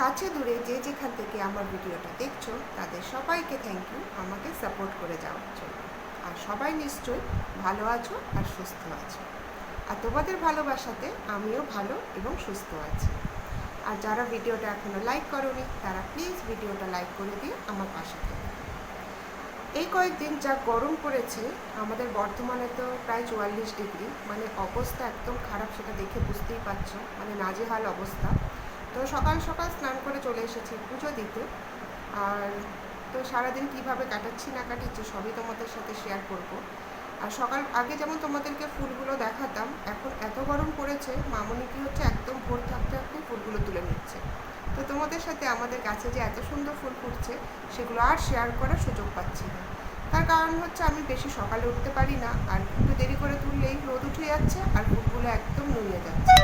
কাছে দূরে যে যেখান থেকে আমার ভিডিওটা দেখছ, তাদের সবাইকে থ্যাংক ইউ আমাকে সাপোর্ট করে যাওয়ার জন্য। আর সবাই নিশ্চয়ই ভালো আছো আর সুস্থ আছো। আর তোমাদের ভালোবাসাতে আমিও ভালো এবং সুস্থ আছি। আর যারা ভিডিওটা এখনও লাইক করোনি, তারা প্লিজ ভিডিওটা লাইক করে দিয়ে আমার পাশে থেকে। এই কয়েকদিন যা গরম পড়েছে, আমাদের বর্তমানে তো প্রায় চুয়াল্লিশ ডিগ্রি মানে অবস্থা একদম খারাপ, সেটা দেখে বুঝতেই পারছ মানে নাজেহাল অবস্থা। তো সকাল সকাল স্নান করে চলে এসেছি পুজো দিতে। আর তো সারাদিন কীভাবে কাটাচ্ছি না কাটাচ্ছি সবই তোমাদের সাথে শেয়ার করব। আর সকাল, আগে যেমন তোমাদেরকে ফুলগুলো দেখাতাম, এখন এত গরম পড়েছে, মামনি কি হচ্ছে একদম ভোর থাকতে থাকতে ফুলগুলো তুলে নিচ্ছে। তো তোমাদের সাথে আমাদের গাছে যে এত সুন্দর ফুল ফুটছে, সেগুলো আর শেয়ার করার সুযোগ পাচ্ছি না। তার কারণ হচ্ছে আমি বেশি সকালে উঠতে পারি না, আর একটু দেরি করে তুললেই রোদ উঠে যাচ্ছে, আর ফুলগুলো একদম নুয়ে যাচ্ছে।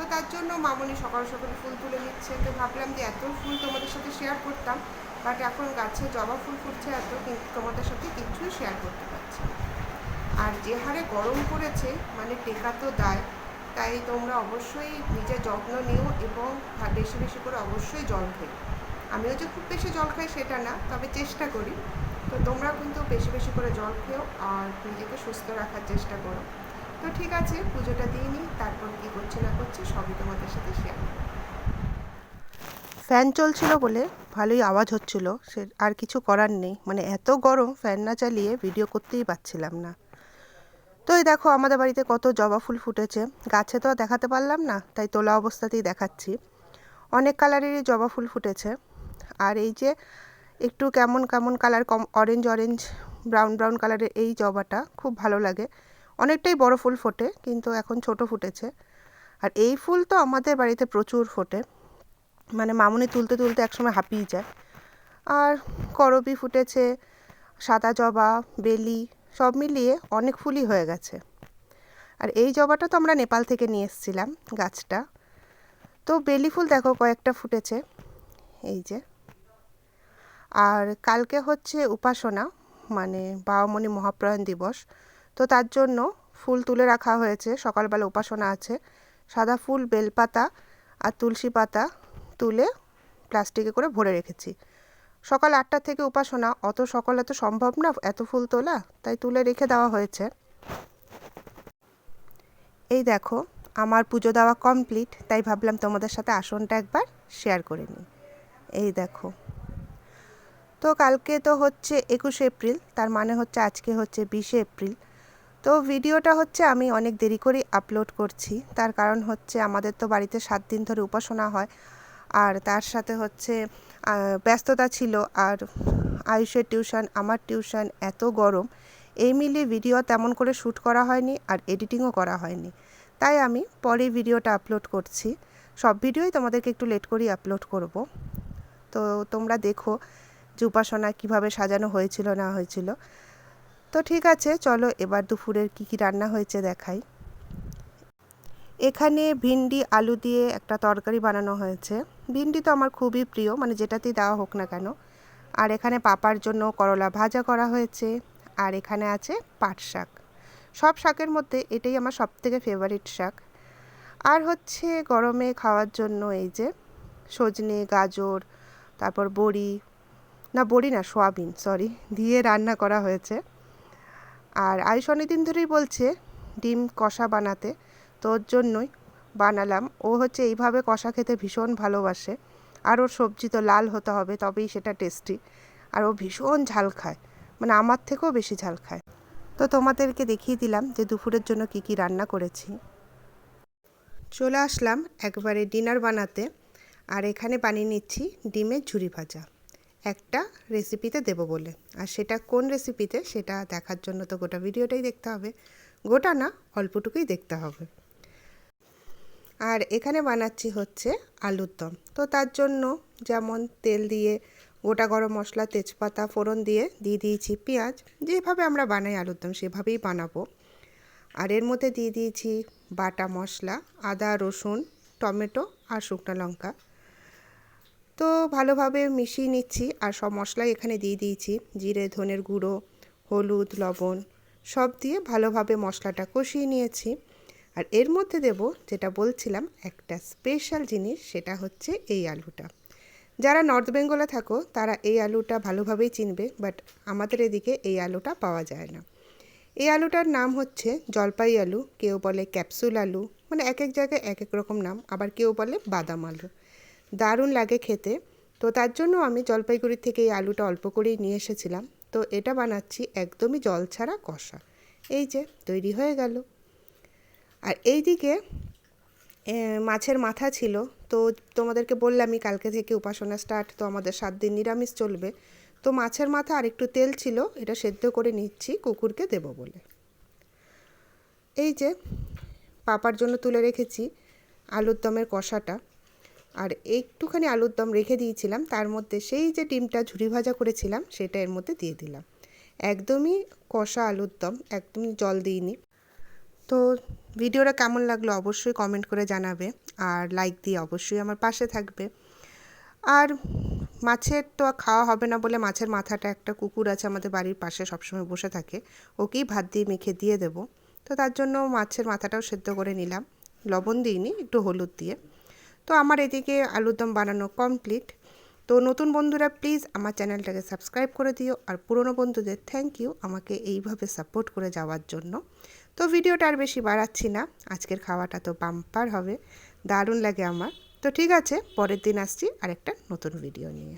তো তার জন্য মামনি সকাল সকাল ফুল তুলে নিচ্ছে। তো ভাবলাম যে এত ফুল তোমাদের সাথে শেয়ার করতাম বাট এখন গাছে জবা ফুল ফুটছে এত, কিন্তু তোমাদের সাথে কিছুই শেয়ার করতে পারছি আর যে হারে গরম পড়েছে মানে টেকা তো দায়, তাই তোমরা অবশ্যই নিজের যত্ন নিও এবং বেশি বেশি করে অবশ্যই জল খেও। আমিও যে খুব বেশি জল খাই সেটা না, তবে চেষ্টা করি। তো তোমরা কিন্তু বেশি বেশি করে জল খেও আর নিজেকে সুস্থ রাখার চেষ্টা করো। তো ঠিক আছে, পুজোটা দিয়ে নিই, তারপর কী করছি না করছে সবই তোমাদের সাথে শেয়ার ফ্যান চলছিল বলে ভালোই আওয়াজ হচ্ছিল, সে আর কিছু করার নেই। মানে এত গরম ফ্যান না চালিয়ে ভিডিও করতেই পারছিলাম না। তো এই দেখো, আমাদের বাড়িতে কত জবা ফুল ফুটেছে। গাছে তো দেখাতে পারলাম না, তাই তোলা অবস্থাতেই দেখাচ্ছি। অনেক কালারেরই জবা ফুল ফুটেছে। আর এই যে একটু কেমন কেমন কালার কম অরেঞ্জ অরেঞ্জ ব্রাউন ব্রাউন কালারের এই জবাটা খুব ভালো লাগে। অনেকটাই বড় ফুল ফোটে, কিন্তু এখন ছোট ফুটেছে। আর এই ফুল তো আমাদের বাড়িতে প্রচুর ফোটে। মানে মামুনি তুলতে তুলতে একসময় হাঁপিয়ে যায়। আর করবি ফুটেছে, সাদা জবা, বেলি, সব মিলিয়ে অনেক ফুলই হয়ে গেছে। আর এই জবাটা তো আমরা নেপাল থেকে নিয়ে এসেছিলাম গাছটা। তো বেলি ফুল দেখো কয়েকটা ফুটেছে, এই যে। আর কালকে হচ্ছে উপাসনা মানে বাবামণি মহাপ্রয়াণ দিবস। তো তার জন্য ফুল তুলে রাখা হয়েছে। সকালবেলা উপাসনা আছে। সাদা ফুল, বেলপাতা আর তুলসী পাতা তুলে প্লাস্টিকে করে ভরে রেখেছি। সকাল আটটা থেকে উপাসনা। অত সকালে তো সম্ভব না এত ফুল তোলা, তাই তুলে রেখে দেওয়া হয়েছে। এই দেখো, আমার পুজো দেওয়া কমপ্লিট তাই ভাবলাম তোমাদের সাথে আসনটা একবার শেয়ার করে নিই। এই দেখো। তো কালকে তো হচ্ছে একুশে এপ্রিল, তার মানে হচ্ছে আজকে হচ্ছে বিশে এপ্রিল। তো ভিডিওটা হচ্ছে আমি অনেক দেরি করেই আপলোড করছি। তার কারণ হচ্ছে আমাদের তো বাড়িতে সাত দিন ধরে উপাসনা হয়। আর তার সাথে হচ্ছে ব্যস্ততা ছিল আর আয়ুষের টিউশন আমার টিউশন এত গরম। এই মিলিয়ে ভিডিও তেমন করে শ্যুট করা হয়নি আর এডিটিংও করা হয়নি। তাই আমি পরে ভিডিওটা আপলোড করছি। সব ভিডিওই তোমাদেরকে একটু লেট করেই আপলোড করব। তো তোমরা দেখো যে উপাসনা কীভাবে সাজানো হয়েছিল না হয়েছিল। তো ঠিক আছে, চলো এবার দুপুরের কী কী রান্না হয়েছে দেখাই। এখানে ভিন্ডি, আলু দিয়ে একটা তরকারি বানানো হয়েছে। ভিন্ডি তো আমার খুবই প্রিয় মানে যেটাতেই দেওয়া হোক না কেন। আর এখানে পাপার জন্য করলা ভাজা করা হয়েছে, আর এখানে আছে পাট শাক। সব শাকের মধ্যে এটাই আমার সবথেকে ফেভারিট শাক। আর হচ্ছে গরমে খাওয়ার জন্য এই যে সজনে, গাজর, তারপর বড়ি, না বড়ি না, সোয়াবিন সরি দিয়ে রান্না করা হয়েছে। আর আয়ুষ অনেকদিন ধরেই বলছে ডিম কষা বানাতে, তোর জন্যই বানালাম। ও হচ্ছে এইভাবে কষা খেতে ভীষণ ভালোবাসে। আর ওর সবজি তো লাল হতে হবে, তবেই সেটা টেস্টি আর ও ভীষণ ঝাল খায় মানে আমার থেকেও বেশি ঝাল খায়। তো তোমাদেরকে দেখিয়ে দিলাম যে দুপুরের জন্য কি কি রান্না করেছি। চলে আসলাম একবারে ডিনার বানাতে, আর এখানে বানিয়ে নিচ্ছি ডিমের ঝুরি ভাজা। একটা রেসিপিতে দেবো বলে। আর সেটা কোন রেসিপিতে সেটা দেখার জন্য তো গোটা ভিডিওটাই দেখতে হবে। গোটা না, অল্পটুকুই দেখতে হবে। আর এখানে বানাচ্ছি হচ্ছে আলুর দম। তো তার জন্য যেমন তেল দিয়ে গোটা গরম মশলা, তেজপাতা, ফোড়ন দিয়ে দিয়ে দিয়েছি পেঁয়াজ। যেভাবে আমরা বানাই আলুর দম, সেভাবেই বানাবো। আর এর মধ্যে দিয়ে দিয়েছি বাটা মশলা, আদা, রসুন, টমেটো আর শুকনো লঙ্কা। তো ভালোভাবে মিশিয়ে নিচ্ছি আর সব মশলাই এখানে দিয়ে দিয়েছি। জিরে, ধনের গুঁড়ো, হলুদ, লবণ সব দিয়ে ভালোভাবে মশলাটা কষিয়ে নিয়েছি। আর এর মধ্যে দেব যেটা বলছিলাম একটা স্পেশাল জিনিস সেটা হচ্ছে এই আলুটা। যারা নর্থ বেঙ্গলে থাকো তারা এই আলুটা ভালোভাবেই চিনবে বাট আমাদের এদিকে এই আলুটা পাওয়া যায় না। এই আলুটার নাম হচ্ছে জলপাই আলু, কেউ বলে ক্যাপসুল আলু মানে এক এক জায়গায় এক এক রকম নাম, আবার কেউ বলে বাদাম আলু। দারুণ লাগে খেতে। তো তার জন্য আমি জলপাইগুড়ি থেকে এই আলুটা অল্প করেই নিয়ে এসেছিলাম। তো এটা বানাচ্ছি একদমই জল ছাড়া কষা। এই যে, তৈরি হয়ে গেল। আর এই দিকে মাছের মাথা ছিল। তো তোমাদেরকে বললামই, কালকে থেকে উপাসনা স্টার্ট তো আমাদের সাত দিন নিরামিষ চলবে। তো মাছের মাথা আর একটু তেল ছিল, এটা সেদ্ধ করে নিচ্ছি, কুকুরকে দেব বলে। এই যে, পাপার জন্য তুলে রেখেছি আলুর দমের কষাটা। আর একটুখানি আলুর দম রেখে দিয়েছিলাম, তার মধ্যে সেই যে ডিমটা ঝুরি ভাজা করেছিলাম, সেটা এর মধ্যে দিয়ে দিলাম। একদমই কষা আলুর দম, একদমই জল দিইনি। তো ভিডিওটা কেমন লাগল অবশ্যই কমেন্ট করে জানাবে, আর লাইক দিয়ে অবশ্যই আমার পাশে থাকবে। আর মাছের তো খাওয়া হবে না বলে মাছের মাথাটা একটা কুকুর আছে আমাদের বাড়ির পাশে সবসময় বসে থাকে, ওকেই ভাত দিয়ে মেখে দিয়ে দেব। তো তার জন্য মাছের মাথাটাও সেদ্ধ করে নিলাম। লবণ দিইনি, একটু হলুদ দিয়ে। তো আমার এদিকে আলুর দম বানানো কমপ্লিট তো নতুন বন্ধুরা প্লিজ আমার চ্যানেলটাকে সাবস্ক্রাইব করে দিও আর পুরনো বন্ধুদের থ্যাংক ইউ আমাকে এইভাবে সাপোর্ট করে যাওয়ার জন্য। তো ভিডিওটা আর বেশি বাড়াচ্ছি না, আজকের খাওয়াটা তো বাম্পার হবে, দারুণ লাগে আমার। তো ঠিক আছে, পরের দিন আসছি আরেকটা নতুন ভিডিও নিয়ে।